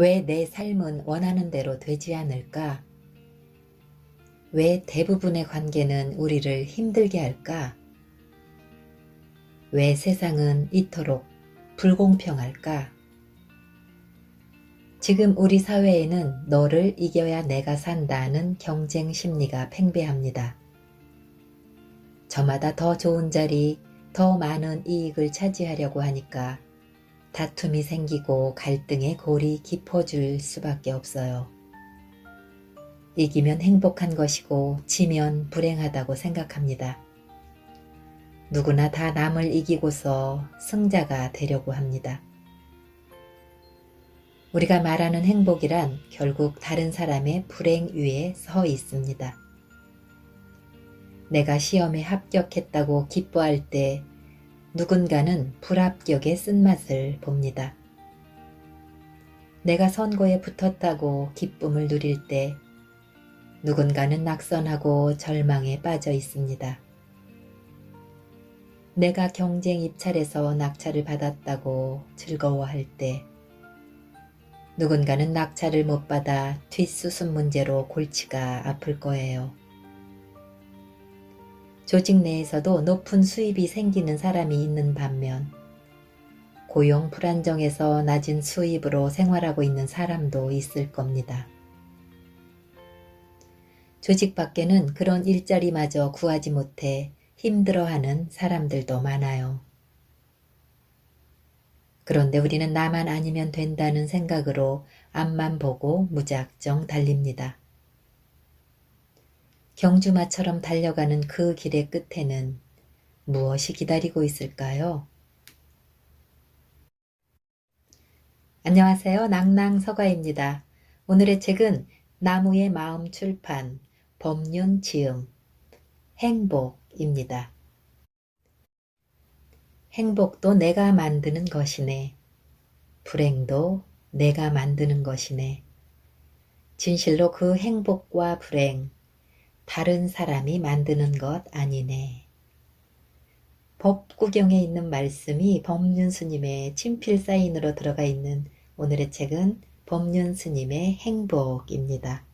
왜 내 삶은 원하는 대로 되지 않을까? 왜 대부분의 관계는 우리를 힘들게 할까? 왜 세상은 이토록 불공평할까? 지금 우리 사회에는 너를 이겨야 내가 산다는 경쟁 심리가 팽배합니다. 저마다 더 좋은 자리, 더 많은 이익을 차지하려고 하니까 다툼이 생기고 갈등의 골이 깊어질 수밖에 없어요. 이기면 행복한 것이고 지면 불행하다고 생각합니다. 누구나 다 남을 이기고서 승자가 되려고 합니다. 우리가 말하는 행복이란 결국 다른 사람의 불행 위에 서 있습니다. 내가 시험에 합격했다고 기뻐할 때 누군가는 불합격의 쓴맛을 봅니다. 내가 선거에 붙었다고 기쁨을 누릴 때 누군가는 낙선하고 절망에 빠져 있습니다. 내가 경쟁 입찰에서 낙찰을 받았다고 즐거워할 때 누군가는 낙찰을 못 받아 뒷수습 문제로 골치가 아플 거예요. 조직 내에서도 높은 수입이 생기는 사람이 있는 반면 고용 불안정에서 낮은 수입으로 생활하고 있는 사람도 있을 겁니다. 조직 밖에는 그런 일자리마저 구하지 못해 힘들어하는 사람들도 많아요. 그런데 우리는 나만 아니면 된다는 생각으로 앞만 보고 무작정 달립니다. 경주마처럼 달려가는 그 길의 끝에는 무엇이 기다리고 있을까요? 안녕하세요. 낭낭서가입니다. 오늘의 책은 나무의 마음 출판 법륜 지음 행복입니다. 행복도 내가 만드는 것이네. 불행도 내가 만드는 것이네. 진실로 그 행복과 불행, 다른 사람이 만드는 것 아니네. 법구경에 있는 말씀이 법륜 스님의 친필 사인으로 들어가 있는 오늘의 책은 법륜 스님의 행복입니다.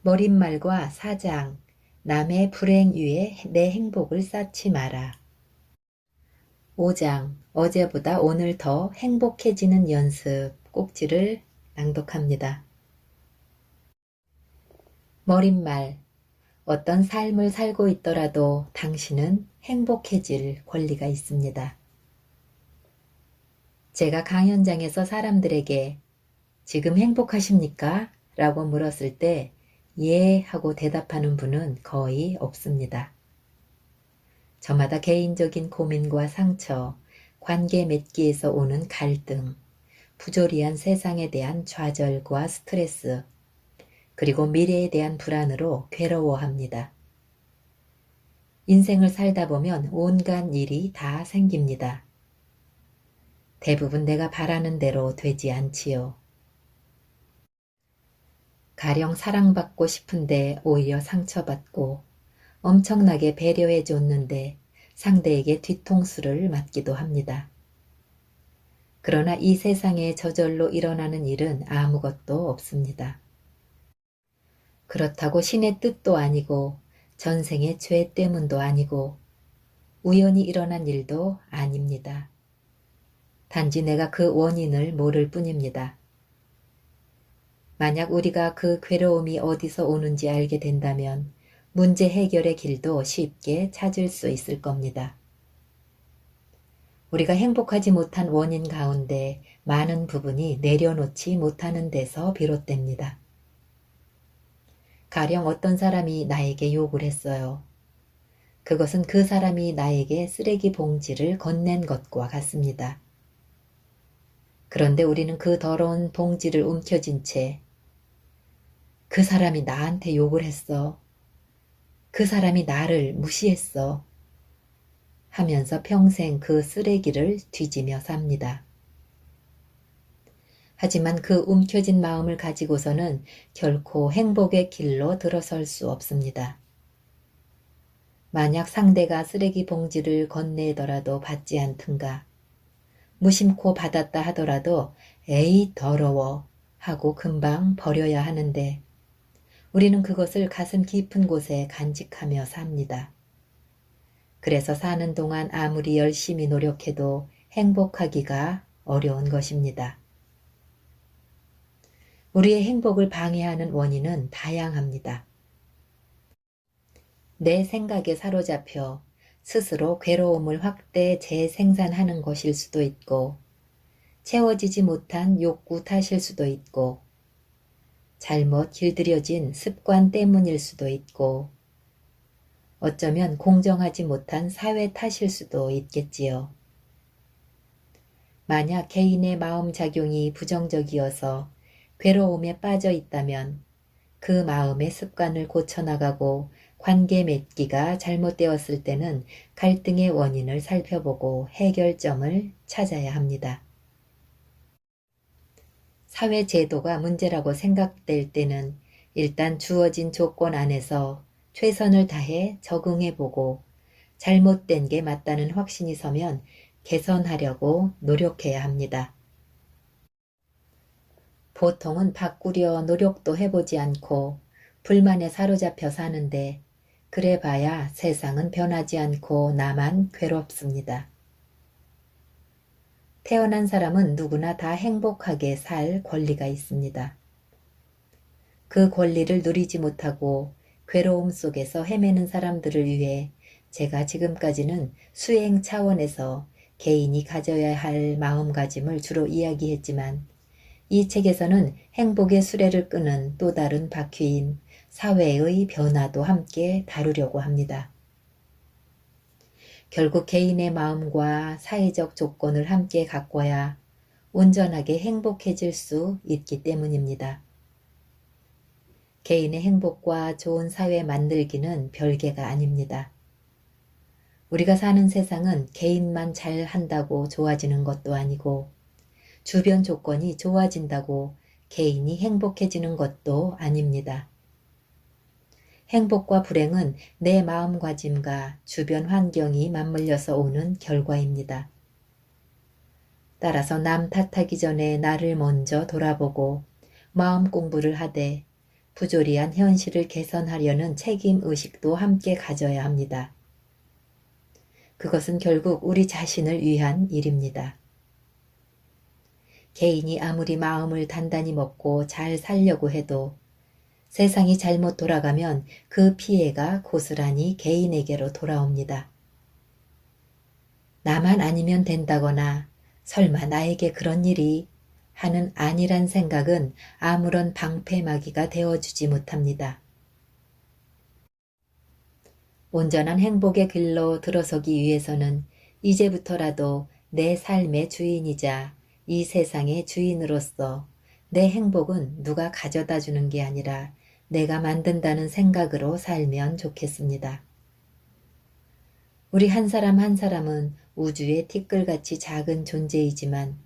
머릿말과 사장, 남의 불행 위에 내 행복을 쌓지 마라. 5장, 어제보다 오늘 더 행복해지는 연습 꼭지를 낭독합니다. 머릿말, 어떤 삶을 살고 있더라도 당신은 행복해질 권리가 있습니다. 제가 강연장에서 사람들에게 지금 행복하십니까? 라고 물었을 때 예 하고 대답하는 분은 거의 없습니다. 저마다 개인적인 고민과 상처, 관계 맺기에서 오는 갈등, 부조리한 세상에 대한 좌절과 스트레스, 그리고 미래에 대한 불안으로 괴로워합니다. 인생을 살다 보면 온갖 일이 다 생깁니다. 대부분 내가 바라는 대로 되지 않지요. 가령 사랑받고 싶은데 오히려 상처받고 엄청나게 배려해 줬는데 상대에게 뒤통수를 맞기도 합니다. 그러나 이 세상에 저절로 일어나는 일은 아무것도 없습니다. 그렇다고 신의 뜻도 아니고 전생의 죄 때문도 아니고 우연히 일어난 일도 아닙니다. 단지 내가 그 원인을 모를 뿐입니다. 만약 우리가 그 괴로움이 어디서 오는지 알게 된다면 문제 해결의 길도 쉽게 찾을 수 있을 겁니다. 우리가 행복하지 못한 원인 가운데 많은 부분이 내려놓지 못하는 데서 비롯됩니다. 가령 어떤 사람이 나에게 욕을 했어요. 그것은 그 사람이 나에게 쓰레기 봉지를 건넨 것과 같습니다. 그런데 우리는 그 더러운 봉지를 움켜쥔 채 그 사람이 나한테 욕을 했어. 그 사람이 나를 무시했어. 하면서 평생 그 쓰레기를 뒤지며 삽니다. 하지만 그 움켜진 마음을 가지고서는 결코 행복의 길로 들어설 수 없습니다. 만약 상대가 쓰레기 봉지를 건네더라도 받지 않든가, 무심코 받았다 하더라도 에이 더러워 하고 금방 버려야 하는데 우리는 그것을 가슴 깊은 곳에 간직하며 삽니다. 그래서 사는 동안 아무리 열심히 노력해도 행복하기가 어려운 것입니다. 우리의 행복을 방해하는 원인은 다양합니다. 내 생각에 사로잡혀 스스로 괴로움을 확대 재생산하는 것일 수도 있고, 채워지지 못한 욕구 탓일 수도 있고, 잘못 길들여진 습관 때문일 수도 있고, 어쩌면 공정하지 못한 사회 탓일 수도 있겠지요. 만약 개인의 마음 작용이 부정적이어서 괴로움에 빠져 있다면 그 마음의 습관을 고쳐나가고 관계 맺기가 잘못되었을 때는 갈등의 원인을 살펴보고 해결점을 찾아야 합니다. 사회 제도가 문제라고 생각될 때는 일단 주어진 조건 안에서 최선을 다해 적응해보고 잘못된 게 맞다는 확신이 서면 개선하려고 노력해야 합니다. 보통은 바꾸려 노력도 해보지 않고 불만에 사로잡혀 사는데 그래 봐야 세상은 변하지 않고 나만 괴롭습니다. 태어난 사람은 누구나 다 행복하게 살 권리가 있습니다. 그 권리를 누리지 못하고 괴로움 속에서 헤매는 사람들을 위해 제가 지금까지는 수행 차원에서 개인이 가져야 할 마음가짐을 주로 이야기했지만 이 책에서는 행복의 수레를 끄는 또 다른 바퀴인 사회의 변화도 함께 다루려고 합니다. 결국 개인의 마음과 사회적 조건을 함께 가꿔야 온전하게 행복해질 수 있기 때문입니다. 개인의 행복과 좋은 사회 만들기는 별개가 아닙니다. 우리가 사는 세상은 개인만 잘 한다고 좋아지는 것도 아니고 주변 조건이 좋아진다고 개인이 행복해지는 것도 아닙니다. 행복과 불행은 내 마음가짐과 주변 환경이 맞물려서 오는 결과입니다. 따라서 남 탓하기 전에 나를 먼저 돌아보고 마음 공부를 하되 부조리한 현실을 개선하려는 책임 의식도 함께 가져야 합니다. 그것은 결국 우리 자신을 위한 일입니다. 개인이 아무리 마음을 단단히 먹고 잘 살려고 해도 세상이 잘못 돌아가면 그 피해가 고스란히 개인에게로 돌아옵니다. 나만 아니면 된다거나 설마 나에게 그런 일이 하는 아니란 생각은 아무런 방패막이가 되어주지 못합니다. 온전한 행복의 길로 들어서기 위해서는 이제부터라도 내 삶의 주인이자 이 세상의 주인으로서 내 행복은 누가 가져다 주는 게 아니라 내가 만든다는 생각으로 살면 좋겠습니다. 우리 한 사람 한 사람은 우주의 티끌같이 작은 존재이지만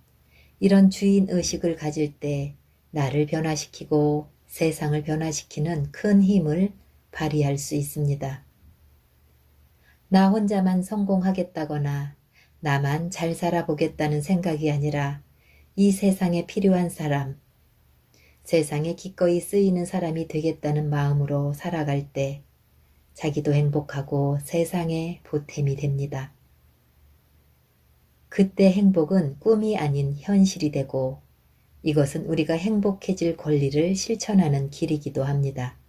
이런 주인 의식을 가질 때 나를 변화시키고 세상을 변화시키는 큰 힘을 발휘할 수 있습니다. 나 혼자만 성공하겠다거나 나만 잘 살아보겠다는 생각이 아니라 이 세상에 필요한 사람, 세상에 기꺼이 쓰이는 사람이 되겠다는 마음으로 살아갈 때 자기도 행복하고 세상에 보탬이 됩니다. 그때 행복은 꿈이 아닌 현실이 되고 이것은 우리가 행복해질 권리를 실천하는 길이기도 합니다.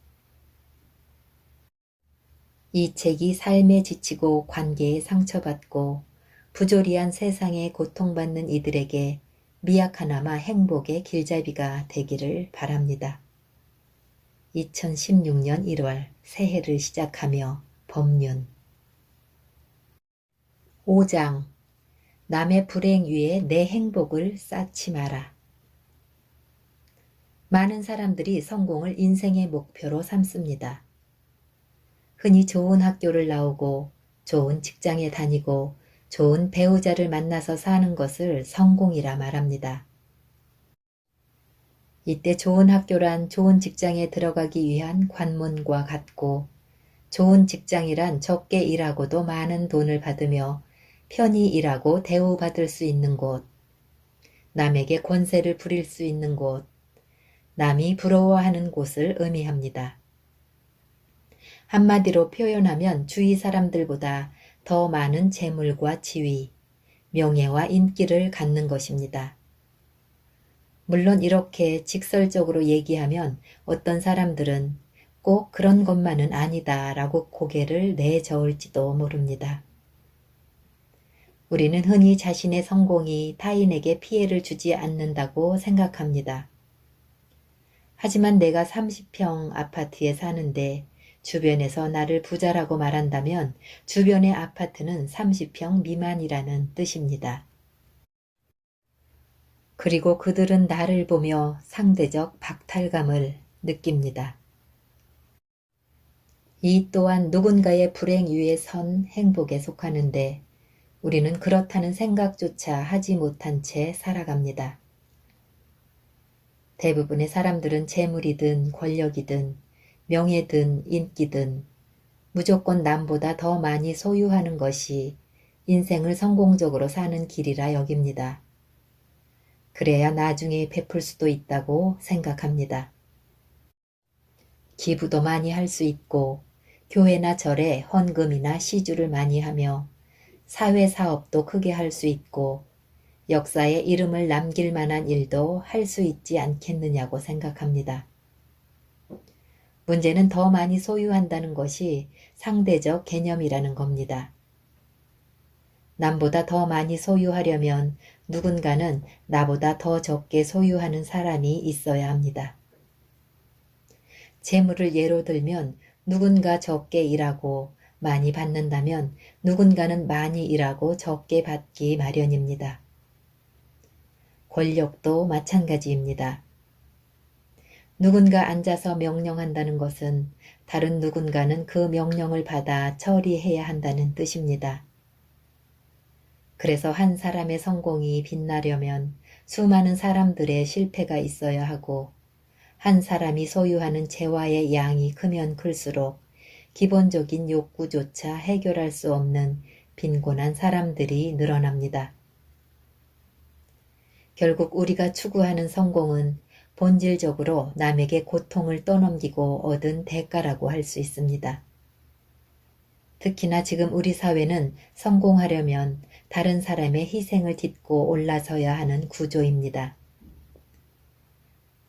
이 책이 삶에 지치고 관계에 상처받고 부조리한 세상에 고통받는 이들에게 미약하나마 행복의 길잡이가 되기를 바랍니다. 2016년 1월 새해를 시작하며 법륜 5장 남의 불행 위에 내 행복을 쌓지 마라. 많은 사람들이 성공을 인생의 목표로 삼습니다. 흔히 좋은 학교를 나오고 좋은 직장에 다니고 좋은 배우자를 만나서 사는 것을 성공이라 말합니다. 이때 좋은 학교란 좋은 직장에 들어가기 위한 관문과 같고 좋은 직장이란 적게 일하고도 많은 돈을 받으며 편히 일하고 대우받을 수 있는 곳, 남에게 권세를 부릴 수 있는 곳, 남이 부러워하는 곳을 의미합니다. 한마디로 표현하면 주위 사람들보다 더 많은 재물과 지위, 명예와 인기를 갖는 것입니다. 물론 이렇게 직설적으로 얘기하면 어떤 사람들은 꼭 그런 것만은 아니다 라고 고개를 내저을지도 모릅니다. 우리는 흔히 자신의 성공이 타인에게 피해를 주지 않는다고 생각합니다. 하지만 내가 30평 아파트에 사는데 주변에서 나를 부자라고 말한다면 주변의 아파트는 30평 미만이라는 뜻입니다. 그리고 그들은 나를 보며 상대적 박탈감을 느낍니다. 이 또한 누군가의 불행 위에 선 행복에 속하는데 우리는 그렇다는 생각조차 하지 못한 채 살아갑니다. 대부분의 사람들은 재물이든 권력이든 명예든 인기든 무조건 남보다 더 많이 소유하는 것이 인생을 성공적으로 사는 길이라 여깁니다. 그래야 나중에 베풀 수도 있다고 생각합니다. 기부도 많이 할 수 있고 교회나 절에 헌금이나 시주를 많이 하며 사회 사업도 크게 할 수 있고 역사에 이름을 남길 만한 일도 할 수 있지 않겠느냐고 생각합니다. 문제는 더 많이 소유한다는 것이 상대적 개념이라는 겁니다. 남보다 더 많이 소유하려면 누군가는 나보다 더 적게 소유하는 사람이 있어야 합니다. 재물을 예로 들면 누군가 적게 일하고 많이 받는다면 누군가는 많이 일하고 적게 받기 마련입니다. 권력도 마찬가지입니다. 누군가 앉아서 명령한다는 것은 다른 누군가는 그 명령을 받아 처리해야 한다는 뜻입니다. 그래서 한 사람의 성공이 빛나려면 수많은 사람들의 실패가 있어야 하고 한 사람이 소유하는 재화의 양이 크면 클수록 기본적인 욕구조차 해결할 수 없는 빈곤한 사람들이 늘어납니다. 결국 우리가 추구하는 성공은 본질적으로 남에게 고통을 떠넘기고 얻은 대가라고 할 수 있습니다. 특히나 지금 우리 사회는 성공하려면 다른 사람의 희생을 딛고 올라서야 하는 구조입니다.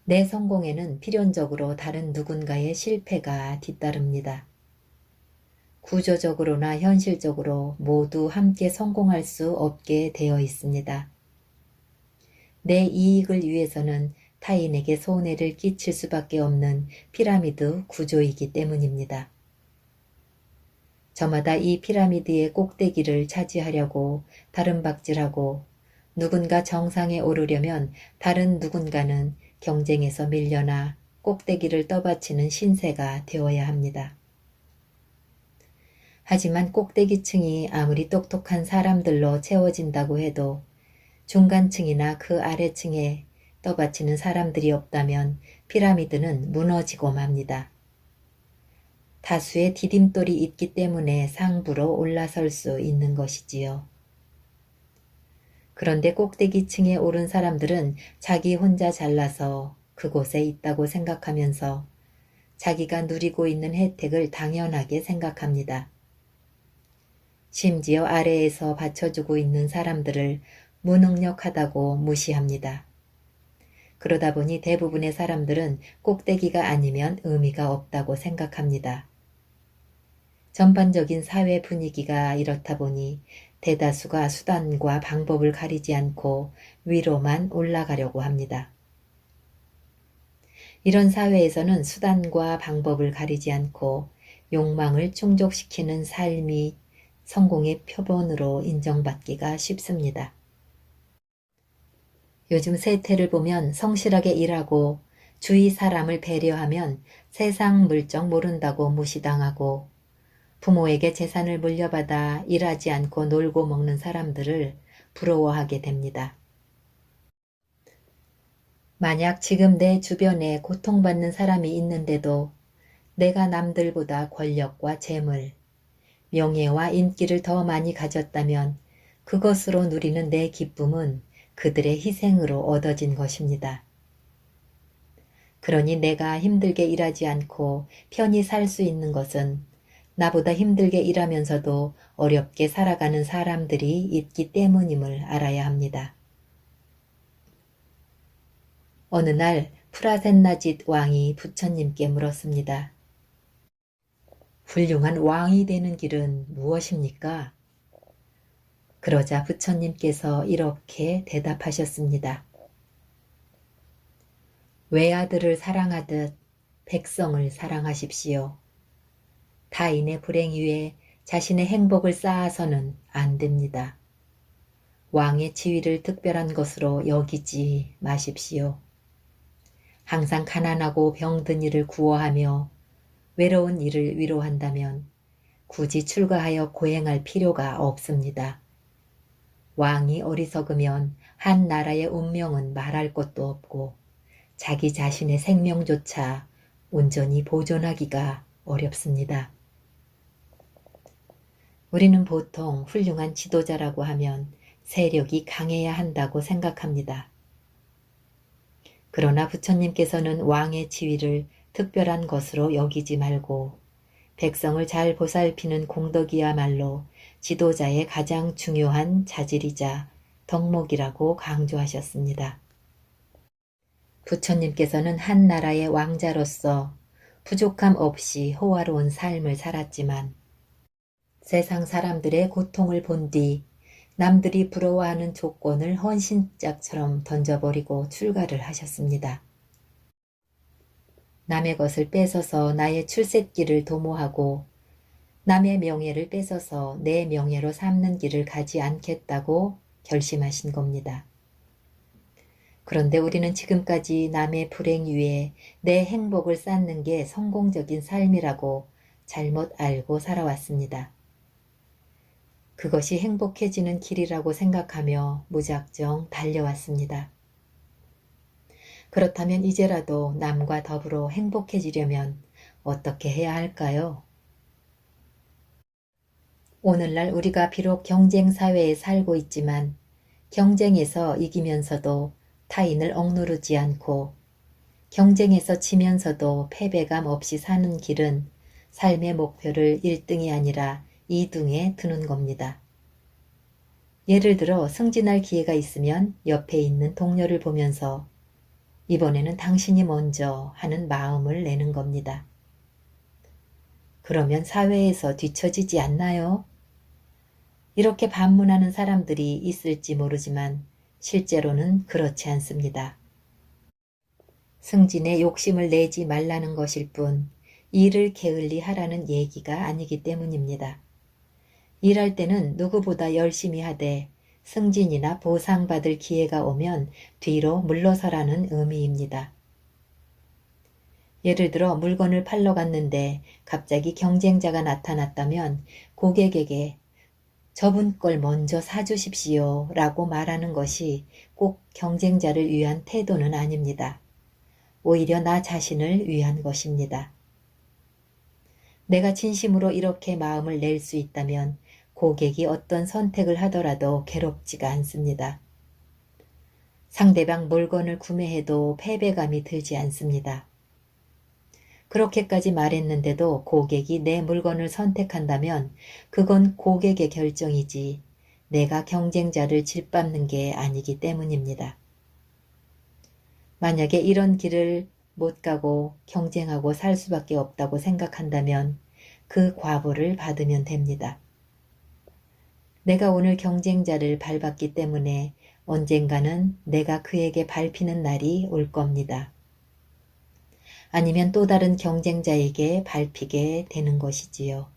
내 성공에는 필연적으로 다른 누군가의 실패가 뒤따릅니다. 구조적으로나 현실적으로 모두 함께 성공할 수 없게 되어 있습니다. 내 이익을 위해서는 타인에게 손해를 끼칠 수밖에 없는 피라미드 구조이기 때문입니다. 저마다 이 피라미드의 꼭대기를 차지하려고 다른 박질하고 누군가 정상에 오르려면 다른 누군가는 경쟁에서 밀려나 꼭대기를 떠받치는 신세가 되어야 합니다. 하지만 꼭대기층이 아무리 똑똑한 사람들로 채워진다고 해도 중간층이나 그 아래층에 떠받치는 사람들이 없다면 피라미드는 무너지고 맙니다. 다수의 디딤돌이 있기 때문에 상부로 올라설 수 있는 것이지요. 그런데 꼭대기층에 오른 사람들은 자기 혼자 잘나서 그곳에 있다고 생각하면서 자기가 누리고 있는 혜택을 당연하게 생각합니다. 심지어 아래에서 받쳐주고 있는 사람들을 무능력하다고 무시합니다. 그러다 보니 대부분의 사람들은 꼭대기가 아니면 의미가 없다고 생각합니다. 전반적인 사회 분위기가 이렇다 보니 대다수가 수단과 방법을 가리지 않고 위로만 올라가려고 합니다. 이런 사회에서는 수단과 방법을 가리지 않고 욕망을 충족시키는 삶이 성공의 표본으로 인정받기가 쉽습니다. 요즘 세태를 보면 성실하게 일하고 주위 사람을 배려하면 세상 물정 모른다고 무시당하고 부모에게 재산을 물려받아 일하지 않고 놀고 먹는 사람들을 부러워하게 됩니다. 만약 지금 내 주변에 고통받는 사람이 있는데도 내가 남들보다 권력과 재물, 명예와 인기를 더 많이 가졌다면 그것으로 누리는 내 기쁨은 그들의 희생으로 얻어진 것입니다. 그러니 내가 힘들게 일하지 않고 편히 살 수 있는 것은 나보다 힘들게 일하면서도 어렵게 살아가는 사람들이 있기 때문임을 알아야 합니다. 어느 날 프라센나짓 왕이 부처님께 물었습니다. 훌륭한 왕이 되는 길은 무엇입니까? 그러자 부처님께서 이렇게 대답하셨습니다. 외아들을 사랑하듯 백성을 사랑하십시오. 타인의 불행 위에 자신의 행복을 쌓아서는 안 됩니다. 왕의 지위를 특별한 것으로 여기지 마십시오. 항상 가난하고 병든 이를 구워하며 외로운 이를 위로한다면 굳이 출가하여 고행할 필요가 없습니다. 왕이 어리석으면 한 나라의 운명은 말할 것도 없고 자기 자신의 생명조차 온전히 보존하기가 어렵습니다. 우리는 보통 훌륭한 지도자라고 하면 세력이 강해야 한다고 생각합니다. 그러나 부처님께서는 왕의 지위를 특별한 것으로 여기지 말고 백성을 잘 보살피는 공덕이야말로 지도자의 가장 중요한 자질이자 덕목이라고 강조하셨습니다. 부처님께서는 한 나라의 왕자로서 부족함 없이 호화로운 삶을 살았지만 세상 사람들의 고통을 본 뒤 남들이 부러워하는 조건을 헌신짝처럼 던져버리고 출가를 하셨습니다. 남의 것을 뺏어서 나의 출세길을 도모하고 남의 명예를 뺏어서 내 명예로 삼는 길을 가지 않겠다고 결심하신 겁니다. 그런데 우리는 지금까지 남의 불행 위에 내 행복을 쌓는 게 성공적인 삶이라고 잘못 알고 살아왔습니다. 그것이 행복해지는 길이라고 생각하며 무작정 달려왔습니다. 그렇다면 이제라도 남과 더불어 행복해지려면 어떻게 해야 할까요? 오늘날 우리가 비록 경쟁 사회에 살고 있지만 경쟁에서 이기면서도 타인을 억누르지 않고 경쟁에서 지면서도 패배감 없이 사는 길은 삶의 목표를 1등이 아니라 2등에 두는 겁니다. 예를 들어 승진할 기회가 있으면 옆에 있는 동료를 보면서 이번에는 당신이 먼저 하는 마음을 내는 겁니다. 그러면 사회에서 뒤처지지 않나요? 이렇게 반문하는 사람들이 있을지 모르지만 실제로는 그렇지 않습니다. 승진에 욕심을 내지 말라는 것일 뿐 일을 게을리 하라는 얘기가 아니기 때문입니다. 일할 때는 누구보다 열심히 하되 승진이나 보상받을 기회가 오면 뒤로 물러서라는 의미입니다. 예를 들어 물건을 팔러 갔는데 갑자기 경쟁자가 나타났다면 고객에게 저분 걸 먼저 사주십시오 라고 말하는 것이 꼭 경쟁자를 위한 태도는 아닙니다. 오히려 나 자신을 위한 것입니다. 내가 진심으로 이렇게 마음을 낼 수 있다면 고객이 어떤 선택을 하더라도 괴롭지가 않습니다. 상대방 물건을 구매해도 패배감이 들지 않습니다. 그렇게까지 말했는데도 고객이 내 물건을 선택한다면 그건 고객의 결정이지 내가 경쟁자를 짓밟는 게 아니기 때문입니다. 만약에 이런 길을 못 가고 경쟁하고 살 수밖에 없다고 생각한다면 그 과보를 받으면 됩니다. 내가 오늘 경쟁자를 밟았기 때문에 언젠가는 내가 그에게 밟히는 날이 올 겁니다. 아니면 또 다른 경쟁자에게 밟히게 되는 것이지요.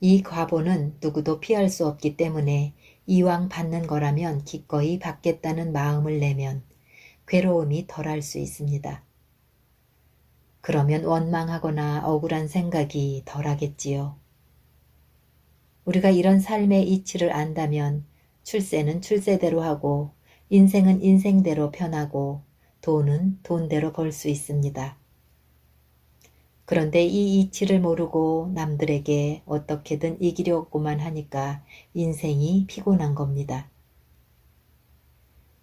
이 과보는 누구도 피할 수 없기 때문에 이왕 받는 거라면 기꺼이 받겠다는 마음을 내면 괴로움이 덜할 수 있습니다. 그러면 원망하거나 억울한 생각이 덜하겠지요. 우리가 이런 삶의 이치를 안다면 출세는 출세대로 하고 인생은 인생대로 편하고 돈은 돈대로 벌 수 있습니다. 그런데 이 이치를 모르고 남들에게 어떻게든 이기려고만 하니까 인생이 피곤한 겁니다.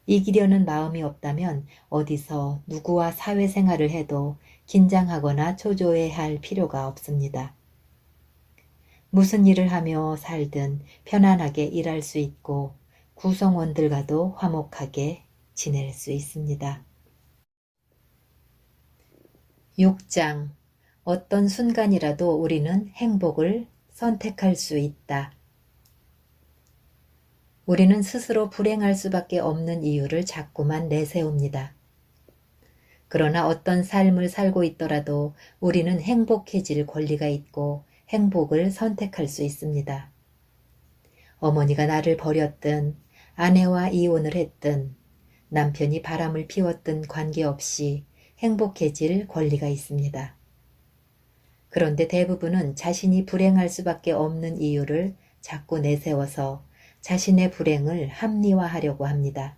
이기려는 마음이 없다면 어디서 누구와 사회생활을 해도 긴장하거나 초조해할 필요가 없습니다. 무슨 일을 하며 살든 편안하게 일할 수 있고 구성원들과도 화목하게 지낼 수 있습니다. 6장 어떤 순간이라도 우리는 행복을 선택할 수 있다. 우리는 스스로 불행할 수밖에 없는 이유를 자꾸만 내세웁니다. 그러나 어떤 삶을 살고 있더라도 우리는 행복해질 권리가 있고 행복을 선택할 수 있습니다. 어머니가 나를 버렸든 아내와 이혼을 했든 남편이 바람을 피웠든 관계없이 행복해질 권리가 있습니다. 그런데 대부분은 자신이 불행할 수밖에 없는 이유를 자꾸 내세워서 자신의 불행을 합리화하려고 합니다.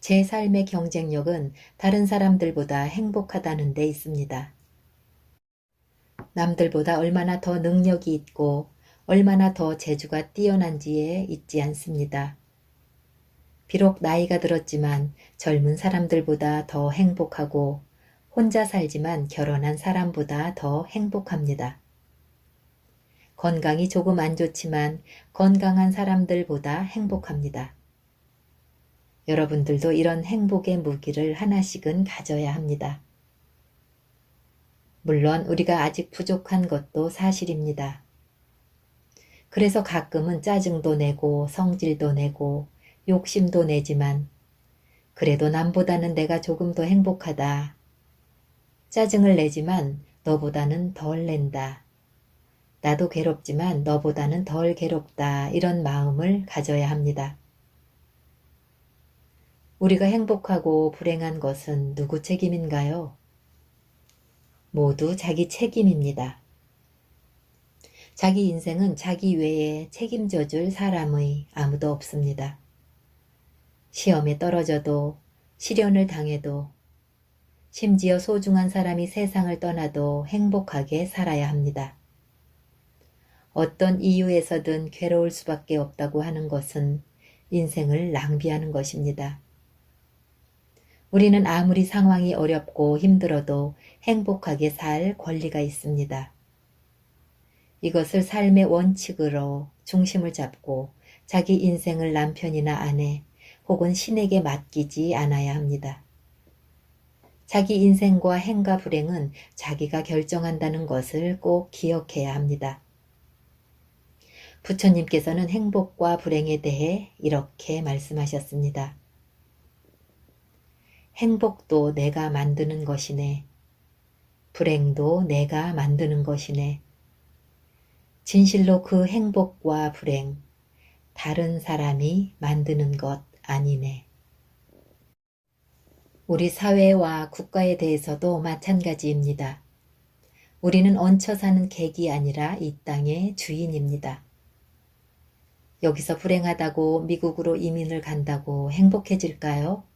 제 삶의 경쟁력은 다른 사람들보다 행복하다는 데 있습니다. 남들보다 얼마나 더 능력이 있고 얼마나 더 재주가 뛰어난지에 있지 않습니다. 비록 나이가 들었지만 젊은 사람들보다 더 행복하고 혼자 살지만 결혼한 사람보다 더 행복합니다. 건강이 조금 안 좋지만 건강한 사람들보다 행복합니다. 여러분들도 이런 행복의 무기를 하나씩은 가져야 합니다. 물론 우리가 아직 부족한 것도 사실입니다. 그래서 가끔은 짜증도 내고 성질도 내고 욕심도 내지만 그래도 남보다는 내가 조금 더 행복하다. 짜증을 내지만 너보다는 덜 낸다. 나도 괴롭지만 너보다는 덜 괴롭다. 이런 마음을 가져야 합니다. 우리가 행복하고 불행한 것은 누구 책임인가요? 모두 자기 책임입니다. 자기 인생은 자기 외에 책임져 줄 사람의 아무도 없습니다. 시험에 떨어져도 시련을 당해도 심지어 소중한 사람이 세상을 떠나도 행복하게 살아야 합니다. 어떤 이유에서든 괴로울 수밖에 없다고 하는 것은 인생을 낭비하는 것입니다. 우리는 아무리 상황이 어렵고 힘들어도 행복하게 살 권리가 있습니다. 이것을 삶의 원칙으로 중심을 잡고 자기 인생을 남편이나 아내 혹은 신에게 맡기지 않아야 합니다. 자기 인생과 행과 불행은 자기가 결정한다는 것을 꼭 기억해야 합니다. 부처님께서는 행복과 불행에 대해 이렇게 말씀하셨습니다. 행복도 내가 만드는 것이네. 불행도 내가 만드는 것이네. 진실로 그 행복과 불행, 다른 사람이 만드는 것 아니네. 우리 사회와 국가에 대해서도 마찬가지입니다. 우리는 얹혀 사는 객이 아니라 이 땅의 주인입니다. 여기서 불행하다고 미국으로 이민을 간다고 행복해질까요?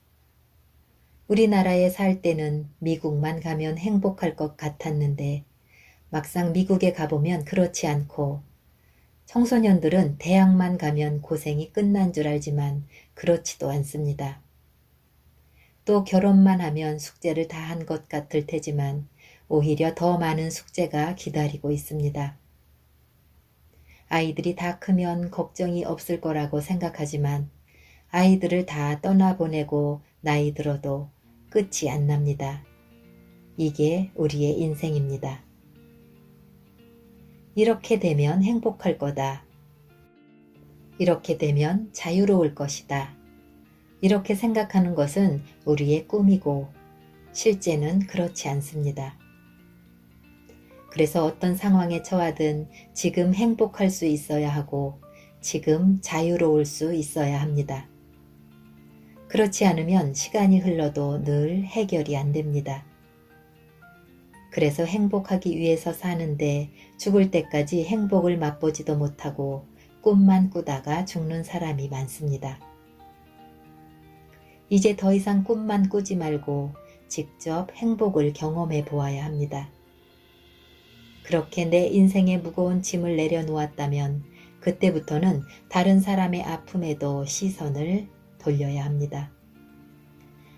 우리나라에 살 때는 미국만 가면 행복할 것 같았는데 막상 미국에 가보면 그렇지 않고 청소년들은 대학만 가면 고생이 끝난 줄 알지만 그렇지도 않습니다. 또 결혼만 하면 숙제를 다 한 것 같을 테지만 오히려 더 많은 숙제가 기다리고 있습니다. 아이들이 다 크면 걱정이 없을 거라고 생각하지만 아이들을 다 떠나보내고 나이 들어도 끝이 안 납니다. 이게 우리의 인생입니다. 이렇게 되면 행복할 거다. 이렇게 되면 자유로울 것이다. 이렇게 생각하는 것은 우리의 꿈이고 실제는 그렇지 않습니다. 그래서 어떤 상황에 처하든 지금 행복할 수 있어야 하고 지금 자유로울 수 있어야 합니다. 그렇지 않으면 시간이 흘러도 늘 해결이 안 됩니다. 그래서 행복하기 위해서 사는데 죽을 때까지 행복을 맛보지도 못하고 꿈만 꾸다가 죽는 사람이 많습니다. 이제 더 이상 꿈만 꾸지 말고 직접 행복을 경험해 보아야 합니다. 그렇게 내 인생의 무거운 짐을 내려놓았다면 그때부터는 다른 사람의 아픔에도 시선을 돌려야 합니다.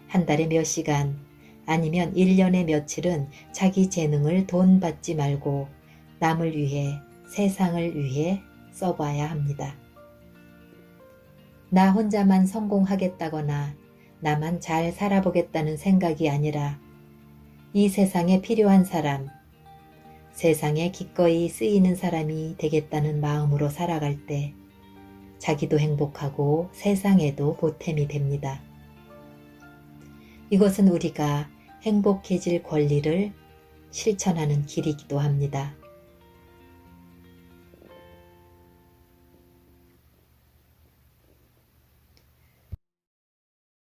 한 달에 몇 시간 아니면 1년에 며칠은 자기 재능을 돈 받지 말고 남을 위해 세상을 위해 써봐야 합니다. 나 혼자만 성공하겠다거나 나만 잘 살아보겠다는 생각이 아니라 이 세상에 필요한 사람, 세상에 기꺼이 쓰이는 사람이 되겠다는 마음으로 살아갈 때 자기도 행복하고 세상에도 보탬이 됩니다. 이것은 우리가 행복해질 권리를 실천하는 길이기도 합니다.